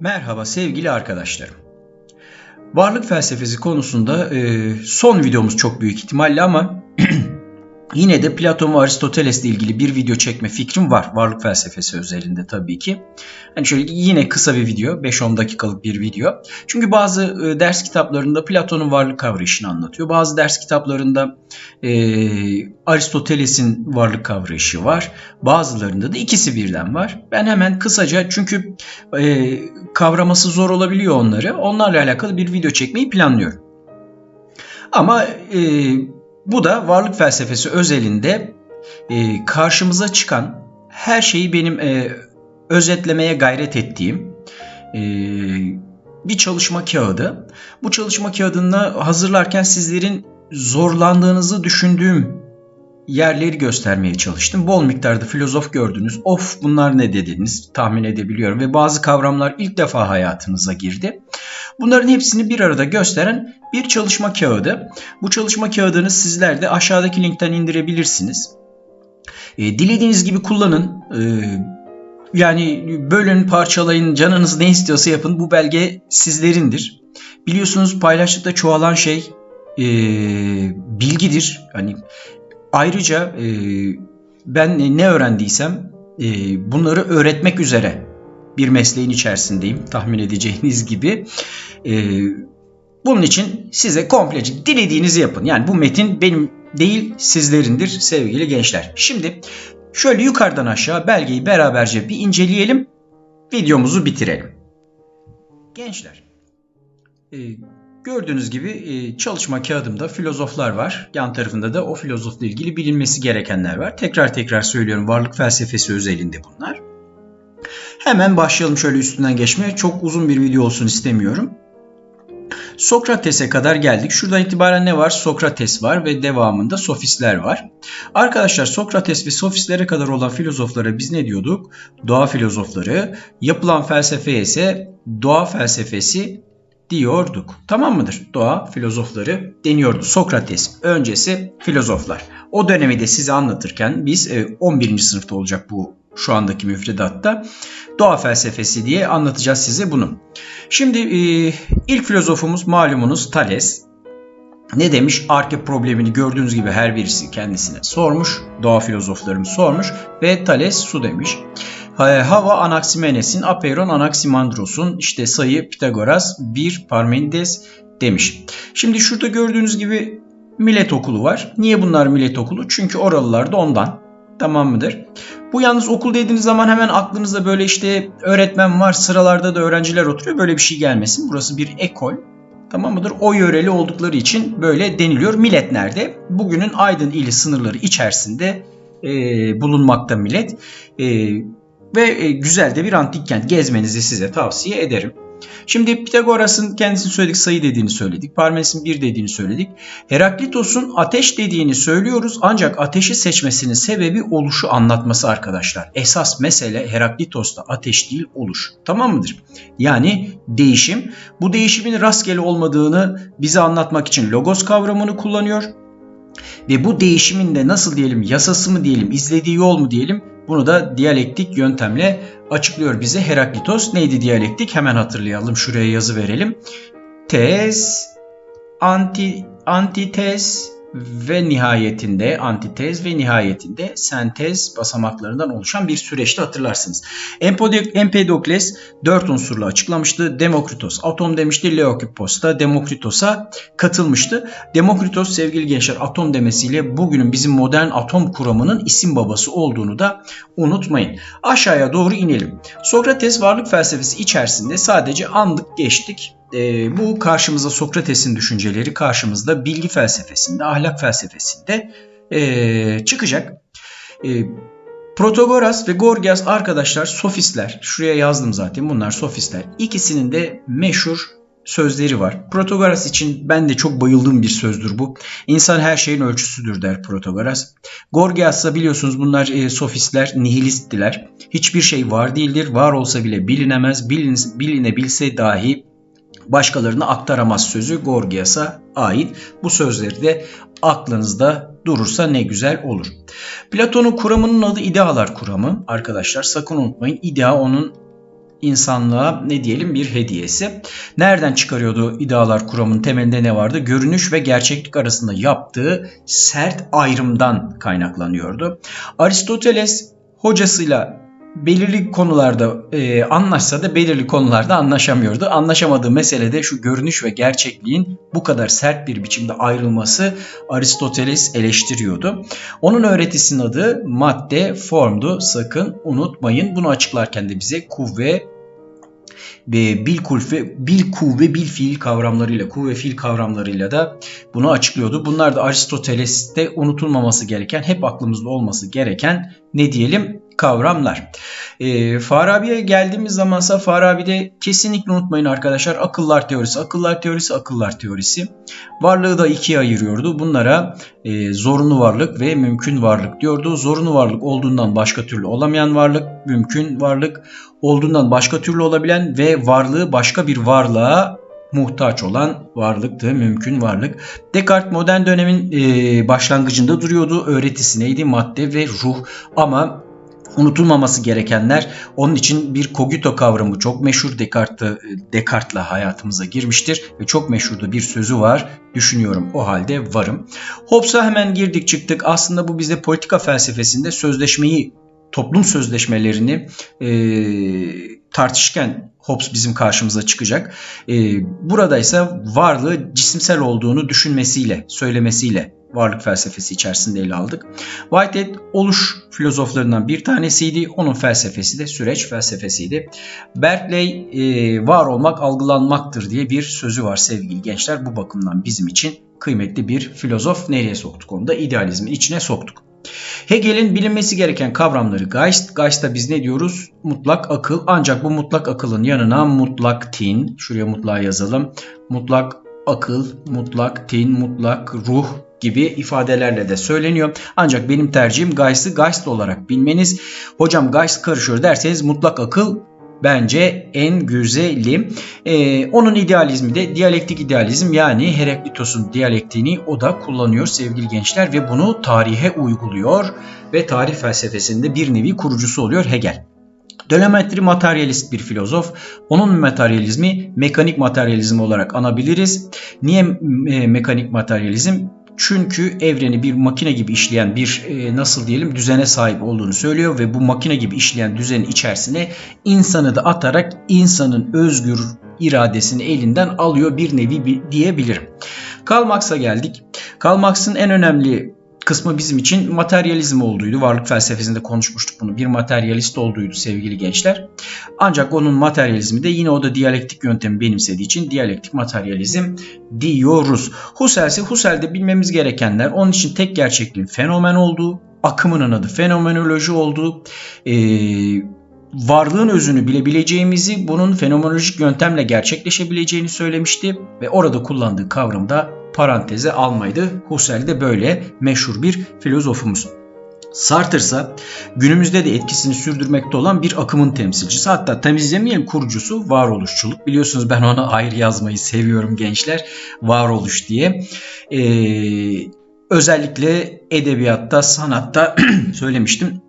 Merhaba sevgili arkadaşlarım. Varlık felsefesi konusunda e, son videomuz çok büyük ihtimalle ama yine de Platon ve Aristoteles ile ilgili bir video çekme fikrim var. Varlık felsefesi özelinde tabii ki. Hani şöyle yine kısa bir video, 5-10 dakikalık bir video. Çünkü bazı e, ders kitaplarında Platon'un varlık kavrayışını anlatıyor. Bazı ders kitaplarında e, Aristoteles'in varlık kavrayışı var. Bazılarında da ikisi birden var. Ben hemen kısaca çünkü e, kavraması zor olabiliyor onları. Onlarla alakalı bir video çekmeyi planlıyorum. Ama e, bu da varlık felsefesi özelinde e, karşımıza çıkan her şeyi benim e, özetlemeye gayret ettiğim e, bir çalışma kağıdı. Bu çalışma kağıdını hazırlarken sizlerin zorlandığınızı düşündüğüm yerleri göstermeye çalıştım. Bol miktarda filozof gördünüz. Of bunlar ne dediniz tahmin edebiliyorum. Ve bazı kavramlar ilk defa hayatınıza girdi. Bunların hepsini bir arada gösteren bir çalışma kağıdı. Bu çalışma kağıdını sizler de aşağıdaki linkten indirebilirsiniz. E, dilediğiniz gibi kullanın. E, yani bölün, parçalayın, canınız ne istiyorsa yapın. Bu belge sizlerindir. Biliyorsunuz paylaştıkta çoğalan şey e, bilgidir. Hani ayrıca e, ben ne öğrendiysem e, bunları öğretmek üzere bir mesleğin içerisindeyim tahmin edeceğiniz gibi. E, bunun için size komplece dilediğinizi yapın. Yani bu metin benim değil sizlerindir sevgili gençler. Şimdi şöyle yukarıdan aşağı belgeyi beraberce bir inceleyelim. Videomuzu bitirelim. Gençler, e, gördüğünüz gibi e, çalışma kağıdımda filozoflar var. Yan tarafında da o filozofla ilgili bilinmesi gerekenler var. Tekrar tekrar söylüyorum varlık felsefesi özelinde bunlar. Hemen başlayalım şöyle üstünden geçmeye. Çok uzun bir video olsun istemiyorum. Sokrates'e kadar geldik. Şuradan itibaren ne var? Sokrates var ve devamında sofistler var. Arkadaşlar Sokrates ve sofistlere kadar olan filozoflara biz ne diyorduk? Doğa filozofları. Yapılan felsefeye ise doğa felsefesi diyorduk. Tamam mıdır? Doğa filozofları deniyordu. Sokrates öncesi filozoflar. O dönemi de size anlatırken biz 11. E, sınıfta olacak bu şu andaki müfredatta doğa felsefesi diye anlatacağız size bunu. Şimdi e, ilk filozofumuz malumunuz Thales. Ne demiş? Arke problemini gördüğünüz gibi her birisi kendisine sormuş. Doğa filozoflarımız sormuş ve Thales su demiş. Hava Anaximenes'in, Apeiron Anaximandros'un, işte sayı Pitagoras, bir Parmenides demiş. Şimdi şurada gördüğünüz gibi millet okulu var. Niye bunlar millet okulu? Çünkü oralılar da ondan. Tamam mıdır? Bu yalnız okul dediğiniz zaman hemen aklınızda böyle işte öğretmen var, sıralarda da öğrenciler oturuyor. Böyle bir şey gelmesin. Burası bir ekol. Tamam mıdır? O yöreli oldukları için böyle deniliyor. Millet nerede? Bugünün Aydın ili sınırları içerisinde e, bulunmakta millet. E, ve e, güzel de bir antik kent gezmenizi size tavsiye ederim. Şimdi Pitagoras'ın kendisini söyledik sayı dediğini söyledik. Parmes'in bir dediğini söyledik. Heraklitos'un ateş dediğini söylüyoruz ancak ateşi seçmesinin sebebi oluşu anlatması arkadaşlar. Esas mesele Heraklitos'ta ateş değil oluş. Tamam mıdır? Yani değişim. Bu değişimin rastgele olmadığını bize anlatmak için logos kavramını kullanıyor. Ve bu değişimin de nasıl diyelim yasası mı diyelim izlediği yol mu diyelim bunu da diyalektik yöntemle açıklıyor bize Heraklitos. Neydi diyalektik? Hemen hatırlayalım. Şuraya yazı verelim. Tez, anti, antitez, ve nihayetinde antitez ve nihayetinde sentez basamaklarından oluşan bir süreçte hatırlarsınız. Empedokles dört unsurla açıklamıştı. Demokritos atom demişti. Leokipos da Demokritos'a katılmıştı. Demokritos sevgili gençler atom demesiyle bugünün bizim modern atom kuramının isim babası olduğunu da unutmayın. Aşağıya doğru inelim. Sokrates varlık felsefesi içerisinde sadece andık geçtik e, bu karşımıza Sokrates'in düşünceleri karşımızda bilgi felsefesinde, ahlak felsefesinde e, çıkacak. E, Protagoras ve Gorgias arkadaşlar sofistler. Şuraya yazdım zaten bunlar sofistler. İkisinin de meşhur sözleri var. Protagoras için ben de çok bayıldığım bir sözdür bu. İnsan her şeyin ölçüsüdür der Protagoras. Gorgias'sa biliyorsunuz bunlar e, sofistler, nihilisttiler. Hiçbir şey var değildir. Var olsa bile bilinemez. Bilin, bilinebilse dahi başkalarına aktaramaz sözü Gorgias'a ait. Bu sözleri de aklınızda durursa ne güzel olur. Platon'un kuramının adı idealar kuramı. Arkadaşlar sakın unutmayın idea onun insanlığa ne diyelim bir hediyesi. Nereden çıkarıyordu idealar kuramının temelinde ne vardı? Görünüş ve gerçeklik arasında yaptığı sert ayrımdan kaynaklanıyordu. Aristoteles hocasıyla belirli konularda e, anlaşsa da belirli konularda anlaşamıyordu. Anlaşamadığı mesele de şu görünüş ve gerçekliğin bu kadar sert bir biçimde ayrılması Aristoteles eleştiriyordu. Onun öğretisinin adı madde formdu. Sakın unutmayın. Bunu açıklarken de bize kuvve ve bil kulfe, bil kuvve, bil fiil kavramlarıyla, kuvve fiil kavramlarıyla da bunu açıklıyordu. Bunlar da Aristoteles'te unutulmaması gereken, hep aklımızda olması gereken ne diyelim kavramlar. E, Farabi'ye geldiğimiz zamansa Farabi'de kesinlikle unutmayın arkadaşlar akıllar teorisi, akıllar teorisi, akıllar teorisi. Varlığı da ikiye ayırıyordu. Bunlara e, zorunlu varlık ve mümkün varlık diyordu. Zorunlu varlık olduğundan başka türlü olamayan varlık, mümkün varlık olduğundan başka türlü olabilen ve varlığı başka bir varlığa muhtaç olan varlıktı, mümkün varlık. Descartes modern dönemin e, başlangıcında duruyordu. Öğretisi neydi? Madde ve ruh. Ama unutulmaması gerekenler onun için bir cogito kavramı çok meşhur Descartes Descartes'la hayatımıza girmiştir ve çok meşhurda bir sözü var. Düşünüyorum o halde varım. Hobbes'a hemen girdik çıktık. Aslında bu bize politika felsefesinde sözleşmeyi toplum sözleşmelerini e, tartışırken Hobbes bizim karşımıza çıkacak. E, burada ise varlığı cisimsel olduğunu düşünmesiyle, söylemesiyle varlık felsefesi içerisinde ele aldık. Whitehead oluş filozoflarından bir tanesiydi. Onun felsefesi de süreç felsefesiydi. Berkeley e, var olmak algılanmaktır diye bir sözü var sevgili gençler. Bu bakımdan bizim için kıymetli bir filozof. Nereye soktuk onu da? İdealizmin içine soktuk. Hegel'in bilinmesi gereken kavramları Geist. Geist'ta biz ne diyoruz? Mutlak akıl. Ancak bu mutlak akılın yanına mutlak tin, şuraya mutlak yazalım. Mutlak akıl, mutlak tin, mutlak ruh gibi ifadelerle de söyleniyor. Ancak benim tercihim Geist'i Geist olarak bilmeniz. Hocam Geist karışıyor derseniz mutlak akıl bence en güzeli. Ee, onun idealizmi de diyalektik idealizm yani Heraklitos'un diyalektiğini o da kullanıyor sevgili gençler ve bunu tarihe uyguluyor ve tarih felsefesinde bir nevi kurucusu oluyor Hegel. Dönemetri materyalist bir filozof. Onun materyalizmi mekanik materyalizm olarak anabiliriz. Niye e, mekanik materyalizm? Çünkü evreni bir makine gibi işleyen bir e, nasıl diyelim düzene sahip olduğunu söylüyor ve bu makine gibi işleyen düzenin içerisine insanı da atarak insanın özgür iradesini elinden alıyor bir nevi diyebilirim. Karl Marx'a geldik. Karl Marx'ın en önemli kısmı bizim için materyalizm olduğuydu. Varlık felsefesinde konuşmuştuk bunu. Bir materyalist olduğuydu sevgili gençler. Ancak onun materyalizmi de yine o da diyalektik yöntemi benimsediği için diyalektik materyalizm diyoruz. Husserl ise Husserl'de bilmemiz gerekenler onun için tek gerçekliğin fenomen olduğu, akımının adı fenomenoloji olduğu, ee, varlığın özünü bilebileceğimizi, bunun fenomenolojik yöntemle gerçekleşebileceğini söylemişti ve orada kullandığı kavram da paranteze almaydı. Husserl de böyle meşhur bir filozofumuz. Sartre ise günümüzde de etkisini sürdürmekte olan bir akımın temsilcisi. Hatta temizlemeyen kurucusu varoluşçuluk. Biliyorsunuz ben ona ayrı yazmayı seviyorum gençler. Varoluş diye. Ee, özellikle edebiyatta, sanatta söylemiştim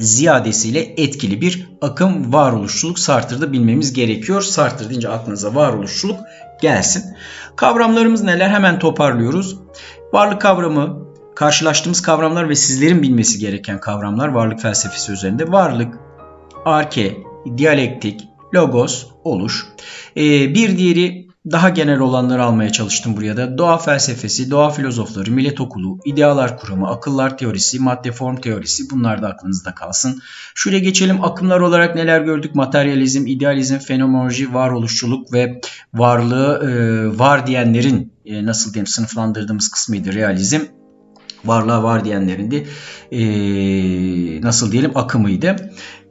ziyadesiyle etkili bir akım varoluşçuluk Sartre'da bilmemiz gerekiyor. Sartre deyince aklınıza varoluşçuluk gelsin. Kavramlarımız neler? Hemen toparlıyoruz. Varlık kavramı, karşılaştığımız kavramlar ve sizlerin bilmesi gereken kavramlar varlık felsefesi üzerinde. Varlık, arke, diyalektik, logos, oluş. Ee, bir diğeri daha genel olanları almaya çalıştım buraya da. Doğa felsefesi, doğa filozofları, millet okulu, idealar kuramı, akıllar teorisi, madde form teorisi bunlar da aklınızda kalsın. Şuraya geçelim. Akımlar olarak neler gördük? Materyalizm, idealizm, fenomenoloji, varoluşçuluk ve varlığı e, var diyenlerin e, nasıl diyeyim sınıflandırdığımız kısmıydı realizm varlığa var diyenlerin de e, nasıl diyelim akımıydı.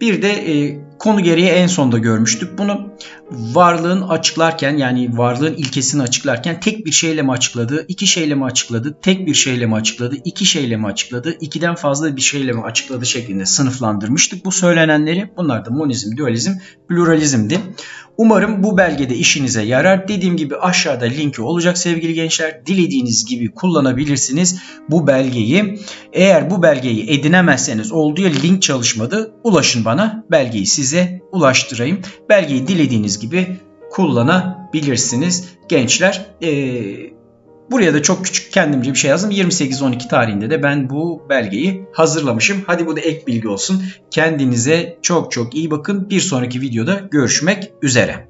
Bir de e, konu gereği en sonda görmüştük. Bunu varlığın açıklarken yani varlığın ilkesini açıklarken tek bir şeyle mi açıkladı, iki şeyle mi açıkladı, tek bir şeyle mi açıkladı, iki şeyle mi açıkladı, ikiden fazla bir şeyle mi açıkladı şeklinde sınıflandırmıştık bu söylenenleri. Bunlar da monizm, dualizm, pluralizmdi. Umarım bu belgede işinize yarar. Dediğim gibi aşağıda linki olacak sevgili gençler. Dilediğiniz gibi kullanabilirsiniz bu belgeyi. Eğer bu belgeyi edinemezseniz olduğu link çalışmadı. Ulaşın bana. Belgeyi size ulaştırayım. Belgeyi dilediğiniz gibi kullanabilirsiniz gençler. Ee, buraya da çok küçük kendimce bir şey yazdım. 28-12 tarihinde de ben bu belgeyi hazırlamışım. Hadi bu da ek bilgi olsun. Kendinize çok çok iyi bakın. Bir sonraki videoda görüşmek üzere.